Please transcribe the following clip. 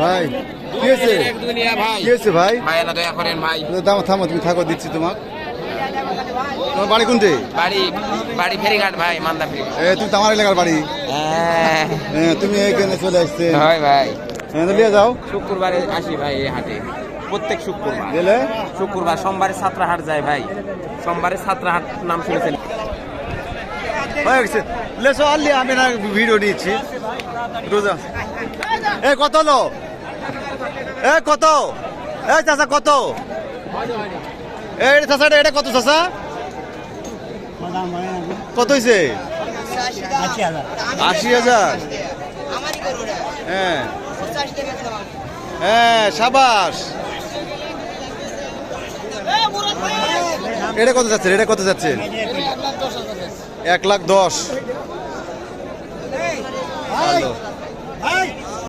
ভাই কি হয়েছে? ভাই। কি হয়েছে ভাই? ভাই না দয়া করেন ভাই। থামো থামো তুমি থাকো দিচ্ছি তোমাকে। তোমার বাড়ি কোনটি? বাড়ি বাড়ি ফেরিঘাট ভাই মান্দা ফেরিঘাট এ তুমি তো আমার এলাকার বাড়ি। হ্যাঁ। তুমি এখানে চলে আসছে। হয় ভাই। হ্যাঁ নিয়ে যাও। শুক্রবারে আসি ভাই এই হাটে। প্রত্যেক শুক্রবার। গেলে? শুক্রবার সোমবারে সাতরা হাট যায় ভাই। সোমবারে সাতরা হাট নাম শুনেছেন? লেসো আনলি আমি না ভিডিও নিচ্ছি। রোজা। এ কত লো এ কত? এ চাচা কত? এ চাচা, এটা- কত চাচা? কত হয়েছে আশি হাজার। হ্যাঁ। হ্যাঁ সাবাস। এটা কত যাচ্ছে এটা কত যাচ্ছে? এক লাখ দশ। ভালো।